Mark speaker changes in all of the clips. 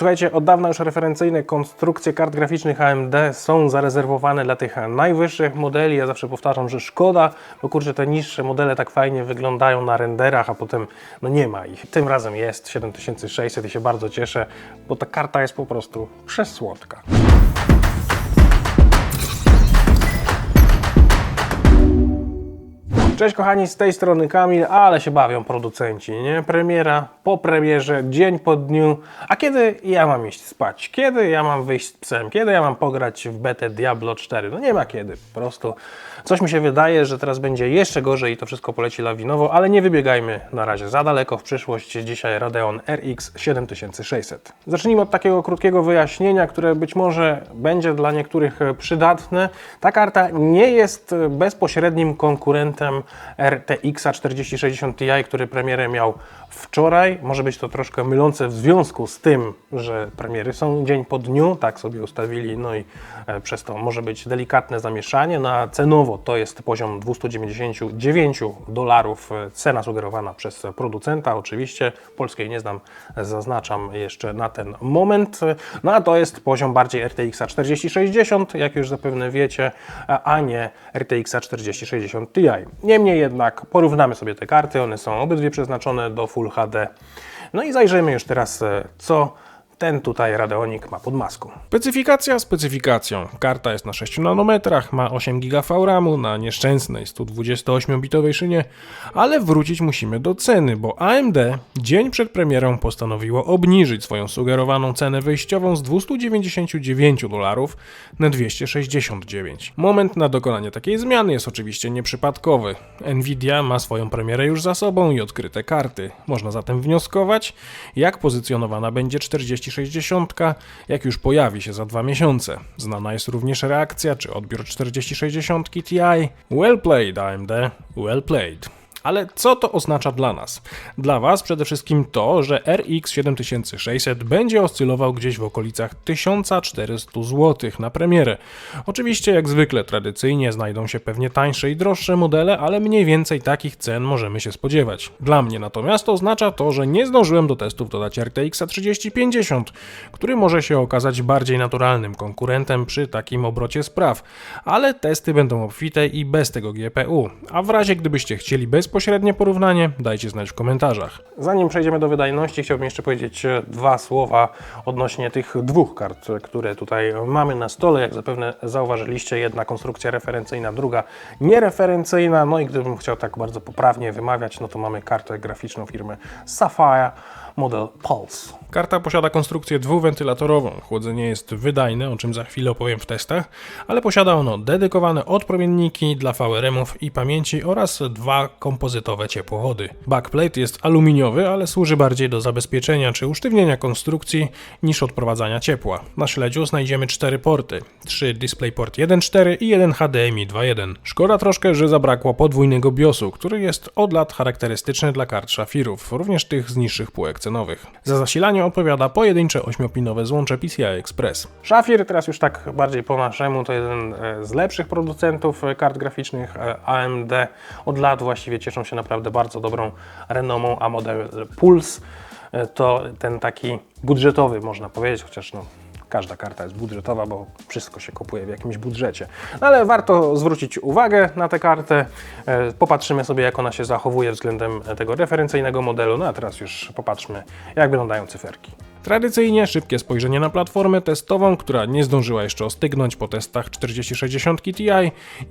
Speaker 1: Słuchajcie, od dawna już referencyjne konstrukcje kart graficznych AMD są zarezerwowane dla tych najwyższych modeli. Ja zawsze powtarzam, że szkoda, bo kurczę, te niższe modele tak fajnie wyglądają na renderach, a potem no nie ma ich. Tym razem jest 7600 i się bardzo cieszę, bo ta karta jest po prostu przesłodka. Cześć kochani, z tej strony Kamil, ale się bawią producenci, nie? Premiera po premierze, dzień po dniu. A kiedy ja mam iść spać? Kiedy ja mam wyjść z psem? Kiedy ja mam pograć w betę Diablo 4? No nie ma kiedy, po prostu. Coś mi się wydaje, że teraz będzie jeszcze gorzej i to wszystko poleci lawinowo, ale nie wybiegajmy na razie za daleko w przyszłość. Dzisiaj Radeon RX 7600. Zacznijmy od takiego krótkiego wyjaśnienia, które być może będzie dla niektórych przydatne. Ta karta nie jest bezpośrednim konkurentem RTX 4060 Ti, który premierę miał wczoraj. Może być to troszkę mylące w związku z tym, że premiery są dzień po dniu, tak sobie ustawili, no i e, przez to może być delikatne zamieszanie. Na cenowo to jest poziom 299 dolarów, e, cena sugerowana przez producenta. Oczywiście polskiej nie znam, zaznaczam jeszcze na ten moment. No a to jest poziom bardziej RTX 4060, jak już zapewne wiecie, a nie RTX 4060 Ti. Niemniej jednak porównamy sobie te karty, one są obydwie przeznaczone do Full HD. No i zajrzymy już teraz, e, co ten tutaj Radeonik ma pod maską.
Speaker 2: Specyfikacja specyfikacją. Karta jest na 6 nanometrach, ma 8 GB VRAMu na nieszczęsnej 128-bitowej szynie, ale wrócić musimy do ceny, bo AMD dzień przed premierą postanowiło obniżyć swoją sugerowaną cenę wyjściową z 299 dolarów na 269. Moment na dokonanie takiej zmiany jest oczywiście nieprzypadkowy. Nvidia ma swoją premierę już za sobą i odkryte karty. Można zatem wnioskować, jak pozycjonowana będzie 4060, jak już pojawi się za dwa miesiące. Znana jest również reakcja czy odbiór 4060 Ti. Well played AMD, well played. Ale co to oznacza dla nas? Dla Was przede wszystkim to, że RX 7600 będzie oscylował gdzieś w okolicach 1400 zł na premierę. Oczywiście, jak zwykle, tradycyjnie znajdą się pewnie tańsze i droższe modele, ale mniej więcej takich cen możemy się spodziewać. Dla mnie natomiast oznacza to, że nie zdążyłem do testów dodać RTX 3050, który może się okazać bardziej naturalnym konkurentem przy takim obrocie spraw, ale testy będą obfite i bez tego GPU. A w razie gdybyście chcieli bezpośrednie porównanie, dajcie znać w komentarzach.
Speaker 1: Zanim przejdziemy do wydajności, chciałbym jeszcze powiedzieć e, dwa słowa odnośnie tych dwóch kart, e, które tutaj mamy na stole. Jak zapewne zauważyliście, jedna konstrukcja referencyjna, druga niereferencyjna. No i gdybym chciał tak bardzo poprawnie wymawiać, no to mamy kartę graficzną firmy Sapphire model Pulse.
Speaker 2: Karta posiada konstrukcję dwuwentylatorową. Chłodzenie jest wydajne, o czym za chwilę opowiem w testach, ale posiada ono dedykowane odpromienniki dla VRM-ów i pamięci oraz dwa kompozytowe ciepłowody. Backplate jest aluminiowy, ale służy bardziej do zabezpieczenia czy usztywnienia konstrukcji niż odprowadzania ciepła. Na śledziu znajdziemy cztery porty, trzy DisplayPort 1.4 i jeden HDMI 2.1. Szkoda troszkę, że zabrakło podwójnego BIOSu, który jest od lat charakterystyczny dla kart szafirów, również tych z niższych półek cenowych. Za zasilanie odpowiada pojedyncze 8-pinowe złącze PCI Express.
Speaker 1: Shafir, teraz już tak bardziej po naszemu, to jeden e, z lepszych producentów e, kart graficznych e, AMD. Od lat właściwie cieszą się naprawdę bardzo dobrą renomą, a model Pulse to ten taki budżetowy, można powiedzieć, chociaż no, każda karta jest budżetowa, bo wszystko się kupuje w jakimś budżecie. No, ale warto zwrócić uwagę na tę kartę. E, Popatrzymy sobie, jak ona się zachowuje względem tego referencyjnego modelu. No a teraz już popatrzmy, jak wyglądają cyferki.
Speaker 2: Tradycyjnie szybkie spojrzenie na platformę testową, która nie zdążyła jeszcze ostygnąć po testach 4060 Ti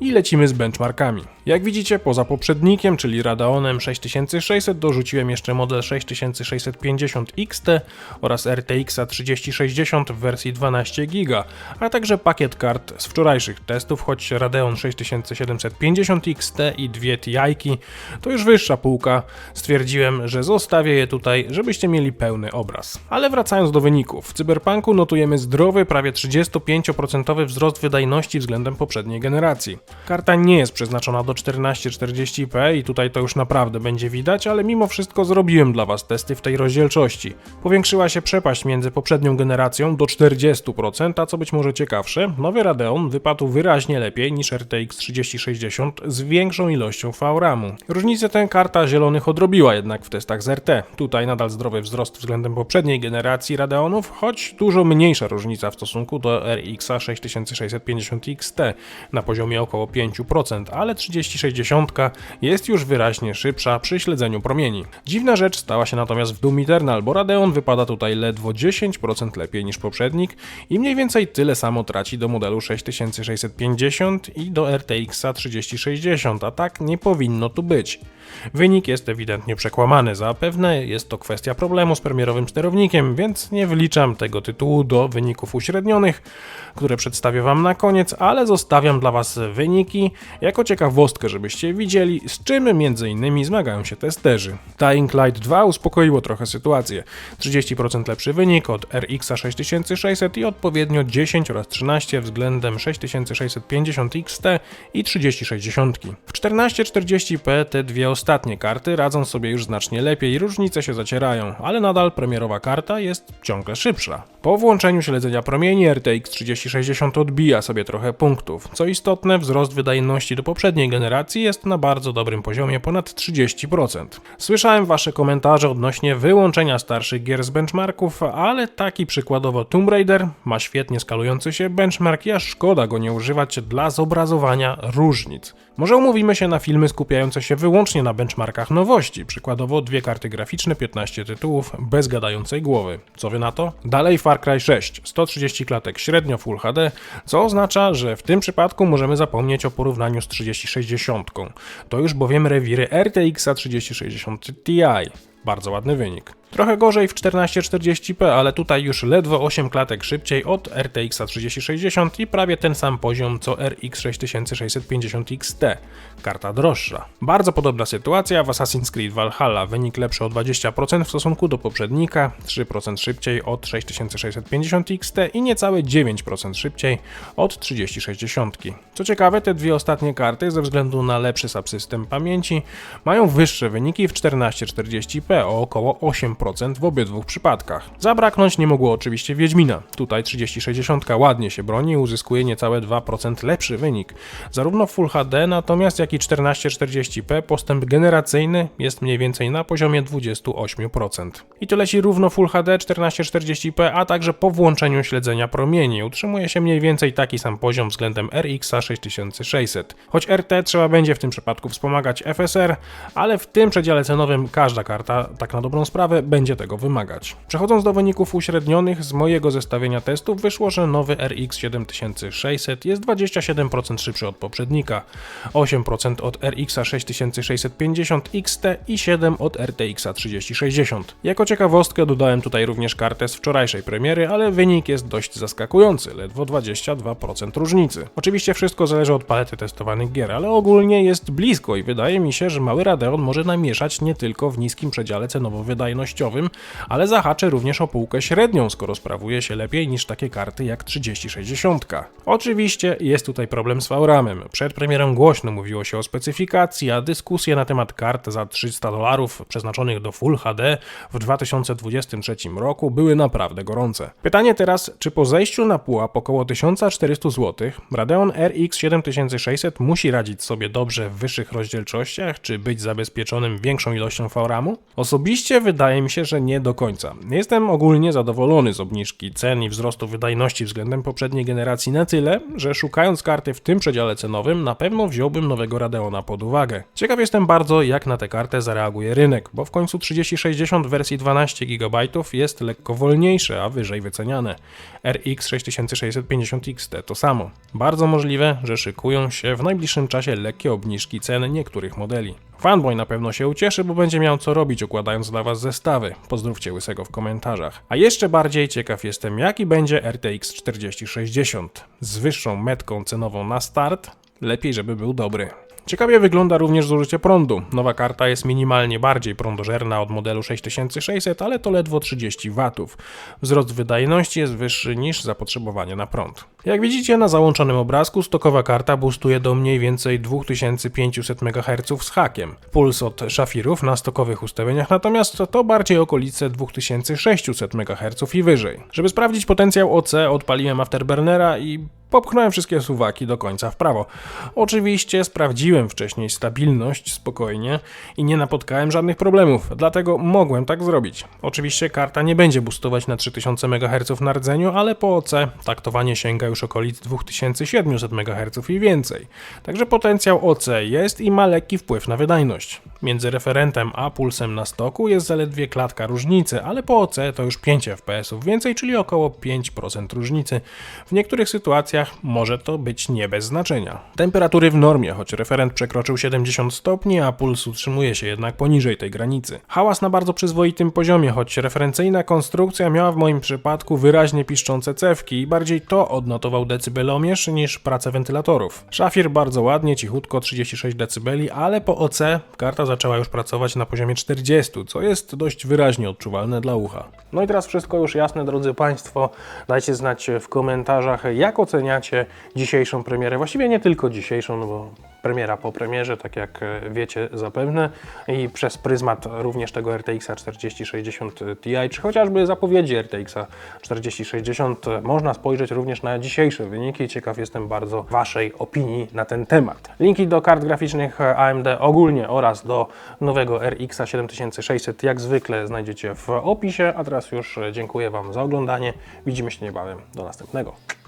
Speaker 2: i lecimy z benchmarkami. Jak widzicie, poza poprzednikiem, czyli Radeonem 6600 dorzuciłem jeszcze model 6650 XT oraz RTX 3060 w wersji 12 GB, a także pakiet kart z wczorajszych testów, choć Radeon 6750 XT i dwie TI to już wyższa półka, stwierdziłem, że zostawię je tutaj, żebyście mieli pełny obraz. Ale wracając do wyników, w Cyberpunku notujemy zdrowy, prawie 35% wzrost wydajności względem poprzedniej generacji. Karta nie jest przeznaczona do 1440p i tutaj to już naprawdę będzie widać, ale mimo wszystko zrobiłem dla Was testy w tej rozdzielczości. Powiększyła się przepaść między poprzednią generacją do 40%, a co być może ciekawsze, nowy Radeon wypadł wyraźnie lepiej niż RTX 3060 z większą ilością VRAMu. Różnicę tę karta zielonych odrobiła jednak w testach z RT. Tutaj nadal zdrowy wzrost względem poprzedniej generacji, generacji Radeonów, choć dużo mniejsza różnica w stosunku do RX 6650 XT na poziomie około 5%, ale 3060 jest już wyraźnie szybsza przy śledzeniu promieni. Dziwna rzecz stała się natomiast w Doom Eternal, bo Radeon wypada tutaj ledwo 10% lepiej niż poprzednik i mniej więcej tyle samo traci do modelu 6650 i do RTX 3060, a tak nie powinno tu być. Wynik jest ewidentnie przekłamany, zapewne jest to kwestia problemu z premierowym sterownikiem, więc nie wliczam tego tytułu do wyników uśrednionych, które przedstawię Wam na koniec, ale zostawiam dla Was wyniki jako ciekawostkę, żebyście widzieli, z czym między innymi zmagają się testerzy. Dying Light 2 uspokoiło trochę sytuację. 30% lepszy wynik od RX 6600 i odpowiednio 10 oraz 13 względem 6650 XT i 3060. W 1440p te dwie ostatnie karty radzą sobie już znacznie lepiej, różnice się zacierają, ale nadal premierowa karta jest ciągle szybsza. Po włączeniu śledzenia promieni RTX 3060 odbija sobie trochę punktów. Co istotne, wzrost wydajności do poprzedniej generacji jest na bardzo dobrym poziomie, ponad 30%. Słyszałem wasze komentarze odnośnie wyłączenia starszych gier z benchmarków, ale taki przykładowo Tomb Raider ma świetnie skalujący się benchmark i aż szkoda go nie używać dla zobrazowania różnic. Może umówimy się na filmy skupiające się wyłącznie na benchmarkach nowości, przykładowo dwie karty graficzne, 15 tytułów, bez gadającej głowy. Co wy na to? Dalej Far Cry 6, 130 klatek średnio Full HD, co oznacza, że w tym przypadku możemy zapomnieć o porównaniu z 3060. To już bowiem rewiry RTX 3060 Ti. Bardzo ładny wynik. Trochę gorzej w 1440p, ale tutaj już ledwo 8 klatek szybciej od RTX 3060 i prawie ten sam poziom co RX 6650 XT. Karta droższa. Bardzo podobna sytuacja w Assassin's Creed Valhalla. Wynik lepszy o 20% w stosunku do poprzednika, 3% szybciej od 6650 XT i niecałe 9% szybciej od 3060. Co ciekawe, te dwie ostatnie karty ze względu na lepszy subsystem pamięci mają wyższe wyniki w 1440p o około 8% w obydwu przypadkach. Zabraknąć nie mogło oczywiście Wiedźmina. Tutaj 3060 ładnie się broni i uzyskuje niecałe 2% lepszy wynik. Zarówno Full HD, natomiast jak i 1440p postęp generacyjny jest mniej więcej na poziomie 28%. I to leci równo Full HD 1440p, a także po włączeniu śledzenia promieni utrzymuje się mniej więcej taki sam poziom względem RX 6600. Choć RT trzeba będzie w tym przypadku wspomagać FSR, ale w tym przedziale cenowym każda karta, tak na dobrą sprawę, będzie tego wymagać. Przechodząc do wyników uśrednionych, z mojego zestawienia testów wyszło, że nowy RX 7600 jest 27% szybszy od poprzednika, 8% od RX 6650 XT i 7 od RTX 3060. Jako ciekawostkę dodałem tutaj również kartę z wczorajszej premiery, ale wynik jest dość zaskakujący, ledwo 22% różnicy. Oczywiście wszystko zależy od palety testowanych gier, ale ogólnie jest blisko i wydaje mi się, że mały Radeon może namieszać nie tylko w niskim przedziale cenowo-wydajnościowym, ale zahaczy również o półkę średnią, skoro sprawuje się lepiej niż takie karty jak 3060. Oczywiście jest tutaj problem z VRAMem. Przed premierą głośno mówiło się o specyfikacji, a dyskusje na temat kart za 300 dolarów przeznaczonych do Full HD w 2023 roku były naprawdę gorące. Pytanie teraz, czy po zejściu na pułap około 1400 zł Radeon RX 7600 musi radzić sobie dobrze w wyższych rozdzielczościach, czy być zabezpieczonym większą ilością VRAMu? Osobiście wydaje mi się, że nie do końca. Jestem ogólnie zadowolony z obniżki cen i wzrostu wydajności względem poprzedniej generacji na tyle, że szukając karty w tym przedziale cenowym, na pewno wziąłbym nowego Radeona pod uwagę. Ciekaw jestem bardzo, jak na tę kartę zareaguje rynek, bo w końcu 3060 w wersji 12 GB jest lekko wolniejsze, a wyżej wyceniane. RX 6650 XT to samo. Bardzo możliwe, że szykują się w najbliższym czasie lekkie obniżki cen niektórych modeli. Fanboy na pewno się ucieszy, bo będzie miał co robić układając dla Was zestawy. Pozdrówcie Łysego w komentarzach. A jeszcze bardziej ciekaw jestem, jaki będzie RTX 4060. Z wyższą metką cenową na start, lepiej żeby był dobry. Ciekawie wygląda również zużycie prądu. Nowa karta jest minimalnie bardziej prądożerna od modelu 6600, ale to ledwo 30 W. Wzrost wydajności jest wyższy niż zapotrzebowanie na prąd. Jak widzicie na załączonym obrazku, stokowa karta boostuje do mniej więcej 2500 MHz z hakiem. Puls od szafirów na stokowych ustawieniach natomiast to bardziej okolice 2600 MHz i wyżej. Żeby sprawdzić potencjał OC odpaliłem Afterburnera i Popchnąłem wszystkie suwaki do końca w prawo. Oczywiście sprawdziłem wcześniej stabilność spokojnie i nie napotkałem żadnych problemów, dlatego mogłem tak zrobić. Oczywiście karta nie będzie boostować na 3000 MHz na rdzeniu, ale po OC taktowanie sięga już okolic 2700 MHz i więcej. Także potencjał OC jest i ma lekki wpływ na wydajność. Między referentem a pulsem na stoku jest zaledwie klatka różnicy, ale po OC to już 5 FPS więcej, czyli około 5% różnicy. W niektórych sytuacjach może to być nie bez znaczenia. Temperatury w normie, choć referent przekroczył 70 stopni, a puls utrzymuje się jednak poniżej tej granicy. Hałas na bardzo przyzwoitym poziomie, choć referencyjna konstrukcja miała w moim przypadku wyraźnie piszczące cewki i bardziej to odnotował decybelomierz niż pracę wentylatorów. Szafir bardzo ładnie, cichutko 36 dB, ale po OC karta zaczęła już pracować na poziomie 40, co jest dość wyraźnie odczuwalne dla ucha.
Speaker 1: No i teraz wszystko już jasne, drodzy Państwo. Dajcie znać w komentarzach, jak oceniacie dzisiejszą premierę. Właściwie nie tylko dzisiejszą, no bo premiera po premierze, tak jak e, wiecie zapewne, i przez pryzmat również tego RTX 4060 Ti, czy chociażby zapowiedzi RTX 4060, można spojrzeć również na dzisiejsze wyniki. Ciekaw jestem bardzo Waszej opinii na ten temat. Linki do kart graficznych AMD ogólnie oraz do nowego RX 7600 jak zwykle znajdziecie w opisie, a teraz już dziękuję Wam za oglądanie. Widzimy się niebawem. Do następnego.